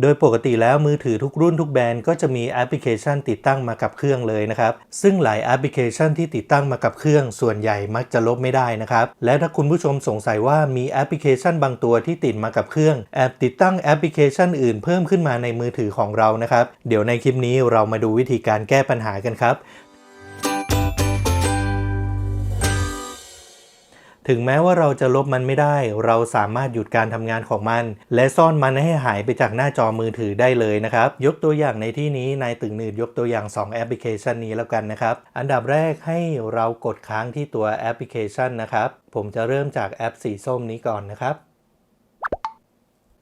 โดยปกติแล้วมือถือทุกรุ่นทุกแบรนด์ก็จะมีแอปพลิเคชันติดตั้งมากับเครื่องเลยนะครับ ซึ่งหลายแอปพลิเคชันที่ติดตั้งมากับเครื่องส่วนใหญ่มักจะลบไม่ได้นะครับ และถ้าคุณผู้ชมสงสัยว่ามีแอปพลิเคชันบางตัวที่ติดมากับเครื่องแอบติดตั้งแอปพลิเคชันอื่นเพิ่มขึ้นมาในมือถือของเรานะครับ เดี๋ยวในคลิปนี้เรามาดูวิธีการแก้ปัญหากันครับ ถึงแม้ว่าเราจะลบมันไม่ได้ เราสามารถหยุดการทำงานของมัน และซ่อนมันให้หายไปจากหน้าจอมือถือได้เลยนะครับ ยกตัวอย่างในที่นี้นายตึงหนืดยกตัวอย่าง 2 แอปพลิเคชันนี้แล้วกันนะครับ อันดับแรกให้เรากดค้างที่ตัวแอปพลิเคชันนะครับ ผมจะเริ่มจากแอปสีส้มนี้ก่อนนะครับ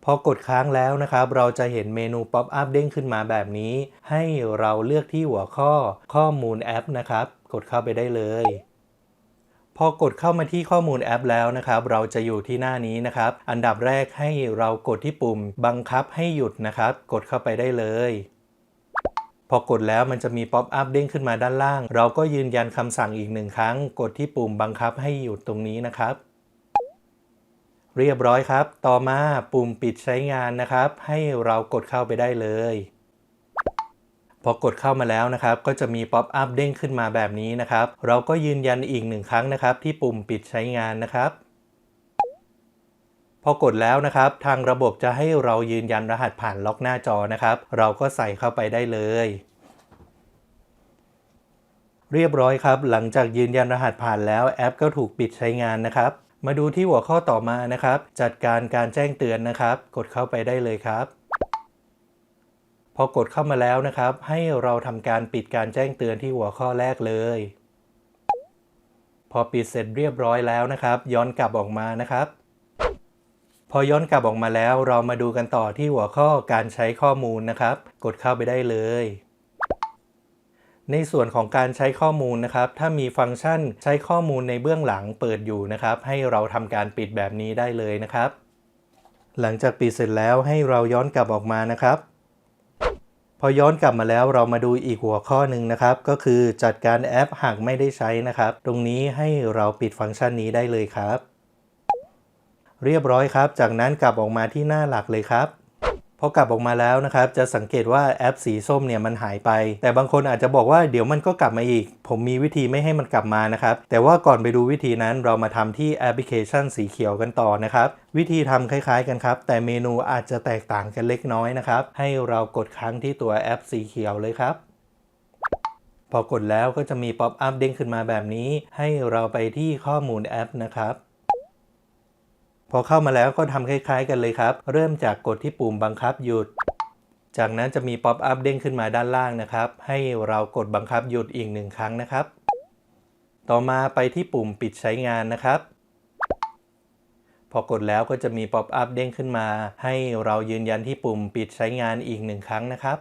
พอกดค้างแล้วนะครับ เราจะเห็นเมนูป๊อปอัพเด้งขึ้นมาแบบนี้ ให้เราเลือกที่หัวข้อข้อมูลแอปนะครับ กดเข้าไปได้เลย อกดเข้ามาที่ข้อมูลแอปแล้วนะครับ เราจะอยู่ที่หน้านี้นะครับ อันดับแรกให้เรากดที่ปุ่มบังคับให้หยุดนะครับ กดเข้าไปได้เลยพอกดแล้วมันจะมีป๊อปอัพเด้งขึ้นมาด้านล่าง เราก็ยืนยันคำสั่งอีกหนึ่งครั้ง กดที่ปุ่มบังคับให้หยุดตรงนี้นะครับ เรียบร้อยครับ ต่อมาปุ่มปิดใช้งานนะครับ ให้เรากดเข้าไปได้เลย พอกดเข้ามาแล้วนะครับ ก็จะมีป๊อปอัพเด้งขึ้นมาแบบนี้นะครับ เราก็ยืนยันอีกหนึ่งครั้งนะครับ ที่ปุ่มปิดใช้งานนะครับ พอกดแล้วนะครับ ทางระบบจะให้เรายืนยันรหัสผ่านล็อกหน้าจอนะครับ เราก็ใส่เข้าไปได้เลยเรียบร้อยครับ หลังจากยืนยันรหัสผ่านแล้วแอปก็ถูกปิดใช้งานนะครับ มาดูที่หัวข้อต่อมานะครับ จัดการการแจ้งเตือนนะครับ กดเข้าไปได้เลยครับ พอกดเข้ามาแล้วนะครับ ให้เราทำการปิดการแจ้งเตือนที่หัวข้อแรกเลย พอปิดเสร็จเรียบร้อยแล้วนะครับ ย้อนกลับออกมานะครับ พอย้อนกลับออกมาแล้ว เรามาดูกันต่อที่หัวข้อการใช้ข้อมูลนะครับ กดเข้าไปได้เลย ในส่วนของการใช้ข้อมูลนะครับ ถ้ามีฟังก์ชันใช้ข้อมูลในเบื้องหลังเปิดอยู่นะครับ ให้เราทำการปิดแบบนี้ได้เลยนะครับ หลังจากปิดเสร็จแล้วให้เราย้อนกลับออกมานะครับ พอย้อนกลับมาแล้วเรามาดูอีกหัวข้อหนึ่งนะครับ ก็คือจัดการแอปหากไม่ได้ใช้นะครับ ตรงนี้ให้เราปิดฟังก์ชันนี้ได้เลยครับ เรียบร้อยครับ จากนั้นกลับออกมาที่หน้าหลักเลยครับ พอกลับออกมาแล้วนะครับจะสังเกตว่าแอปสีส้มเนี่ยมันหายไป แต่บางคนอาจจะบอกว่าเดี๋ยวมันก็กลับมาอีก ผมมีวิธีไม่ให้มันกลับมานะครับ แต่ว่าก่อนไปดูวิธีนั้นเรามาทำที่แอปพลิเคชันสีเขียวกันต่อนะครับ วิธีทำคล้ายๆกันครับ แต่เมนูอาจจะแตกต่างกันเล็กน้อยนะครับ ให้เรากดค้างที่ตัวแอปสีเขียวเลยครับพอกดแล้วก็จะมีป๊อปอัพเด้งขึ้นมาแบบนี้ ให้เราไปที่ข้อมูลแอปนะครับ พอเข้ามาแล้วก็ทำคล้ายๆ กันเลยครับ เริ่มจากกดที่ปุ่มบังคับหยุด จากนั้นจะมีป๊อปอัพเด้งขึ้นมาด้านล่างนะครับ ให้เรากดบังคับหยุดอีกหนึ่งครั้งนะครับ ต่อมาไปที่ปุ่มปิดใช้งานนะครับ พอกดแล้วก็จะมีป๊อปอัพเด้งขึ้นมา ให้เรายืนยันที่ปุ่มปิดใช้งานอีกหนึ่งครั้งนะครับ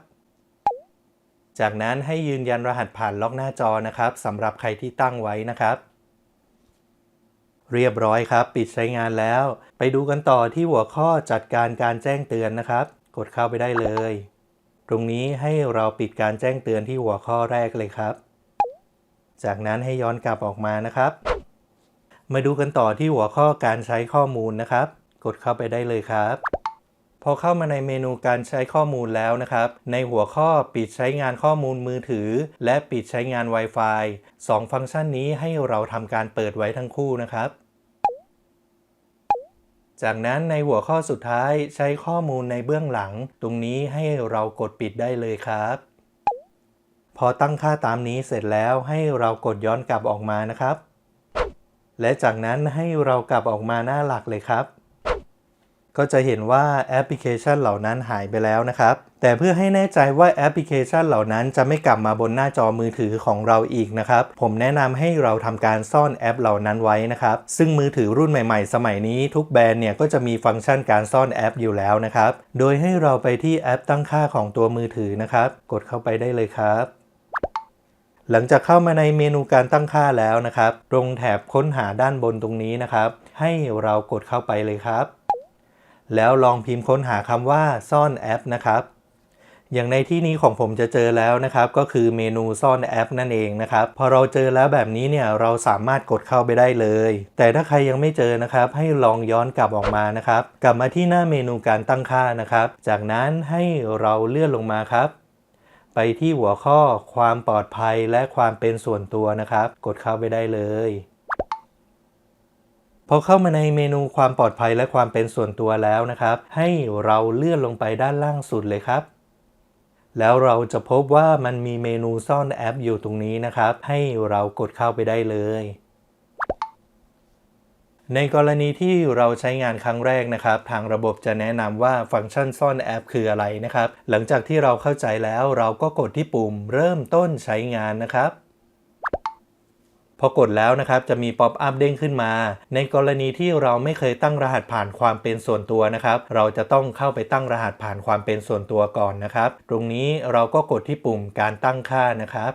จากนั้นให้ยืนยันรหัสผ่านล็อกหน้าจอนะครับสำหรับใครที่ตั้งไว้นะครับ เรียบร้อยครับ ปิดใช้งานแล้ว ไปดูกันต่อที่หัวข้อจัดการการแจ้งเตือนนะครับ กดเข้าไปได้เลย ตรงนี้ให้เราปิดการแจ้งเตือนที่หัวข้อแรกเลยครับ จากนั้นให้ย้อนกลับออกมานะครับ มาดูกันต่อที่หัวข้อการใช้ข้อมูลนะครับ กดเข้าไปได้เลยครับพอเข้ามาในเมนูการใช้ข้อมูลแล้วนะครับ ในหัวข้อปิดใช้งานข้อมูลมือถือ และปิดใช้งาน Wi-Fi สองฟังก์ชันนี้ให้เราทำการเปิดไว้ทั้งคู่นะครับ จากนั้นในหัวข้อสุดท้ายใช้ข้อมูลในเบื้องหลัง ตรงนี้ให้เรากดปิดได้เลยครับ พอตั้งค่าตามนี้เสร็จแล้วให้เรากดย้อนกลับออกมานะครับ และจากนั้นให้เรากลับออกมาหน้าหลักเลยครับ ก็จะเห็นว่าแอปพลิเคชันเหล่านั้นหายไปแล้วนะครับ แต่เพื่อให้แน่ใจว่าแอปพลิเคชันเหล่านั้นจะไม่กลับมาบนหน้าจอมือถือของเราอีกนะครับ ผมแนะนำให้เราทำการซ่อนแอปเหล่านั้นไว้นะครับ ซึ่งมือถือรุ่นใหม่ๆ สมัยนี้ทุกแบรนด์เนี่ยก็จะมีฟังก์ชันการซ่อนแอปอยู่แล้วนะครับ โดยให้เราไปที่แอปตั้งค่าของตัวมือถือนะครับ กดเข้าไปได้เลยครับหลังจากเข้ามาในเมนูการตั้งค่าแล้วนะครับ ตรงแถบค้นหาด้านบนตรงนี้นะครับ ให้เรากดเข้าไปเลยครับ แล้วลองพิมพ์ค้นหาคำว่าซ่อนแอปนะครับ อย่างในที่นี้ของผมจะเจอแล้วนะครับ ก็คือเมนูซ่อนแอปนั่นเองนะครับ พอเราเจอแล้วแบบนี้เนี่ยเราสามารถกดเข้าไปได้เลย แต่ถ้าใครยังไม่เจอนะครับ ให้ลองย้อนกลับออกมานะครับ กลับมาที่หน้าเมนูการตั้งค่านะครับ จากนั้นให้เราเลื่อนลงมาครับ ไปที่หัวข้อความปลอดภัยและความเป็นส่วนตัวนะครับ กดเข้าไปได้เลย พอเข้ามาในเมนูความปลอดภัยและความเป็นส่วนตัวแล้วนะครับ ให้เราเลื่อนลงไปด้านล่างสุดเลยครับ แล้วเราจะพบว่ามันมีเมนูซ่อนแอปอยู่ตรงนี้นะครับ ให้เรากดเข้าไปได้เลย ในกรณีที่เราใช้งานครั้งแรกนะครับ ทางระบบจะแนะนำว่าฟังก์ชันซ่อนแอปคืออะไรนะครับ หลังจากที่เราเข้าใจแล้วเราก็กดที่ปุ่มเริ่มต้นใช้งานนะครับ พอกดแล้วนะครับจะมีป๊อปอัพเด้งขึ้นมา ในกรณีที่เราไม่เคยตั้งรหัสผ่านความเป็นส่วนตัวนะครับ เราจะต้องเข้าไปตั้งรหัสผ่านความเป็นส่วนตัวก่อนนะครับ ตรงนี้เราก็กดที่ปุ่มการตั้งค่านะครับ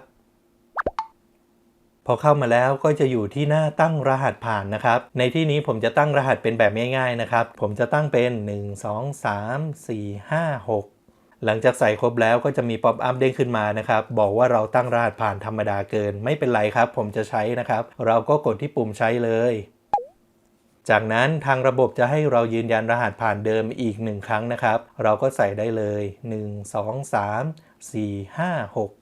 พอเข้ามาแล้วก็จะอยู่ที่หน้าตั้งรหัสผ่านนะครับ ในที่นี้ผมจะตั้งรหัสเป็นแบบง่ายๆนะครับ ผมจะตั้งเป็น 1 2 3 4 5 6 หลังจากใส่ครบแล้วก็จะมีป๊อปอัพเด้งขึ้นมานะครับ บอกว่าเราตั้งรหัสผ่านธรรมดาเกิน ไม่เป็นไรครับ ผมจะใช้นะครับ เราก็กดที่ปุ่มใช้เลย จากนั้นทางระบบจะให้เรายืนยันรหัสผ่านเดิมอีกหนึ่งครั้งนะครับ เราก็ใส่ได้เลย 1 2 3 4 5 6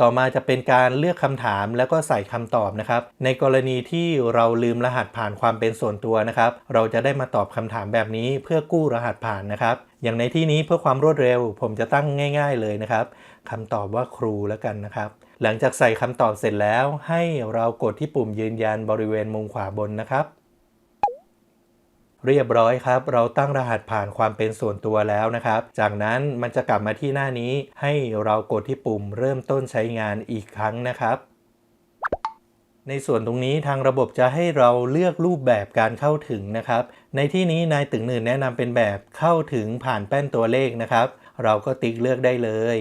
ต่อมาจะเป็นการเลือกคำถามแล้วก็ใส่คำตอบนะครับ ในกรณีที่เราลืมรหัสผ่านความเป็นส่วนตัวนะครับ เราจะได้มาตอบคำถามแบบนี้เพื่อกู้รหัสผ่านนะครับ อย่างในที่นี้เพื่อความรวดเร็ว ผมจะตั้งง่าย ๆเลยนะครับคำตอบว่าครูแล้วกันนะครับ หลังจากใส่คำตอบเสร็จแล้ว ให้เรากดที่ปุ่มยืนยันบริเวณมุมขวาบนนะครับ เรียบร้อยครับ เราตั้งรหัสผ่านความเป็นส่วนตัวแล้วนะครับ จากนั้นมันจะกลับมาที่หน้านี้ ให้เรากดที่ปุ่มเริ่มต้นใช้งานอีกครั้งนะครับในส่วนตรงนี้ทางระบบจะให้เราเลือกรูปแบบการเข้าถึงนะครับ ในที่นี้นายตึงหนึ่งแนะนำเป็นแบบเข้าถึงผ่านแป้นตัวเลขนะครับ เราก็ติ๊กเลือกได้เลย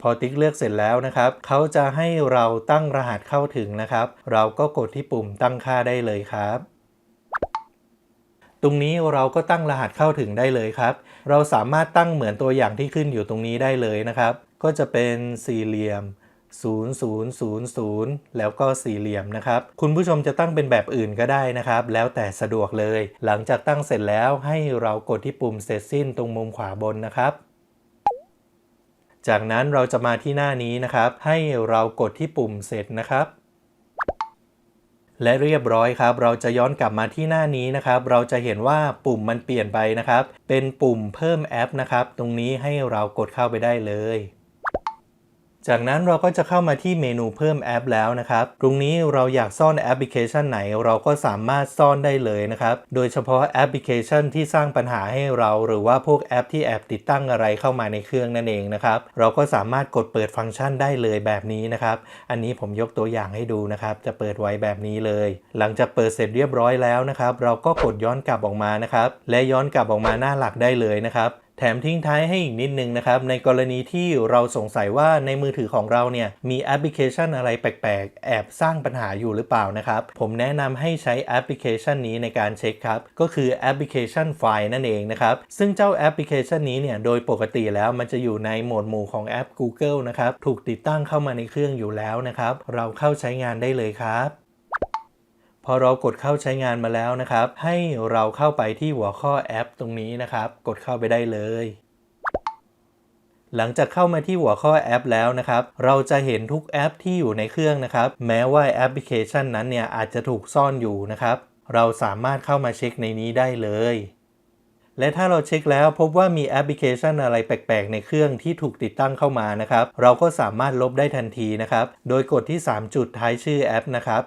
พอติ๊กเลือกเสร็จแล้วนะครับ เขาจะให้เราตั้งรหัสเข้าถึงนะครับ เราก็กดที่ปุ่มตั้งค่าได้เลยครับ ตรงนี้เราก็ตั้งรหัสเข้าถึงได้เลยครับ เราสามารถตั้งเหมือนตัวอย่างที่ขึ้นอยู่ตรงนี้ได้เลยนะครับ ก็จะเป็นสี่เหลี่ยม 0000 แล้วก็สี่เหลี่ยมนะครับ คุณผู้ชมจะตั้งเป็นแบบอื่นก็ได้นะครับ แล้วแต่สะดวกเลย หลังจากตั้งเสร็จแล้วให้เรากดที่ปุ่มเสร็จสิ้นตรงมุมขวาบนนะครับจากนั้นเราจะมาที่หน้านี้นะครับ ให้เรากดที่ปุ่มเสร็จนะครับ และเรียบร้อยครับ เราจะย้อนกลับมาที่หน้านี้นะครับ เราจะเห็นว่าปุ่มมันเปลี่ยนไปนะครับ เป็นปุ่มเพิ่มแอปนะครับ ตรงนี้ให้เรากดเข้าไปได้เลย จากนั้นเราก็จะเข้ามาที่เมนูเพิ่มแอปแล้วนะครับ ตรงนี้เราอยากซ่อนแอปพลิเคชันไหน เราก็สามารถซ่อนได้เลยนะครับ โดยเฉพาะแอปพลิเคชันที่สร้างปัญหาให้เรา หรือว่าพวกแอปที่แอบติดตั้งอะไรเข้ามาในเครื่องนั่นเองนะครับ เราก็สามารถกดเปิดฟังก์ชันได้เลยแบบนี้นะครับ อันนี้ผมยกตัวอย่างให้ดูนะครับ จะเปิดไว้แบบนี้เลย หลังจากเปิดเสร็จเรียบร้อยแล้วนะครับ เราก็กดย้อนกลับออกมานะครับ และย้อนกลับออกมาหน้าหลักได้เลยนะครับ แถมทิ้งท้ายให้อีกนิดนึงนะครับ ในกรณีที่เราสงสัยว่าในมือถือของเราเนี่ย มีแอปพลิเคชันอะไรแปลกๆ แอบสร้างปัญหาอยู่หรือเปล่านะครับ ผมแนะนำให้ใช้แอปพลิเคชันนี้ในการเช็คครับ ก็คือแอปพลิเคชันไฟล์นั่นเองนะครับ ซึ่งเจ้าแอปพลิเคชันนี้เนี่ย โดยปกติแล้วมันจะอยู่ในโหมดหมู่ของแอป Google นะครับ ถูกติดตั้งเข้ามาในเครื่องอยู่แล้วนะครับ เราเข้าใช้งานได้เลยครับ พอเรากดเข้าใช้งานมาแล้วนะครับ ให้เราเข้าไปที่หัวข้อแอปตรงนี้นะครับ กดเข้าไปได้เลย หลังจากเข้ามาที่หัวข้อแอปแล้วนะครับ เราจะเห็นทุกแอปที่อยู่ในเครื่องนะครับ แม้ว่าแอปพลิเคชันนั้นเนี่ยอาจจะถูกซ่อนอยู่นะครับ เราสามารถเข้ามาเช็คในนี้ได้เลย และถ้าเราเช็คแล้วพบว่ามีแอปพลิเคชันอะไรแปลกๆ ในเครื่องที่ถูกติดตั้งเข้ามานะครับ เราก็สามารถลบได้ทันทีนะครับ โดยกดที่ 3 จุดท้ายชื่อแอปนะครับ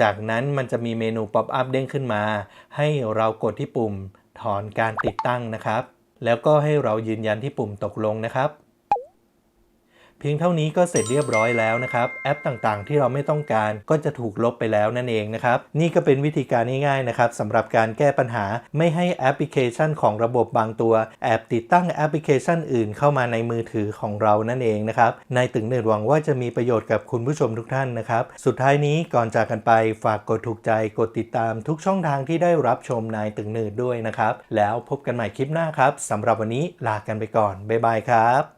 จากนั้นมันจะมีเมนูป๊อปอัพเด้งขึ้นมา ให้เรากดที่ปุ่มถอนการติดตั้งนะครับ แล้วก็ให้เรายืนยันที่ปุ่มตกลงนะครับ เพียงเท่านี้ก็เสร็จเรียบร้อยแล้วนะครับ แอปต่างๆ ที่เราไม่ต้องการก็จะถูกลบไปแล้วนั่นเองนะครับ นี่ก็เป็นวิธีการง่ายๆนะครับสำหรับการแก้ปัญหาไม่ให้แอปพลิเคชันของระบบบางตัว แอบติดตั้งแอปพลิเคชันอื่นเข้ามาในมือถือของเรานั่นเองนะครับนายตึงเนิดหวังว่าจะมีประโยชน์กับคุณผู้ชมทุกท่านนะครับ สุดท้ายนี้ก่อนจากกันไปฝากกดถูกใจกดติดตามทุกช่องทางที่ได้รับชมนายตึงเนิดด้วยนะครับ แล้วพบกันใหม่คลิปหน้าครับสำหรับวันนี้ลากันไปก่อนบ๊ายบายครับ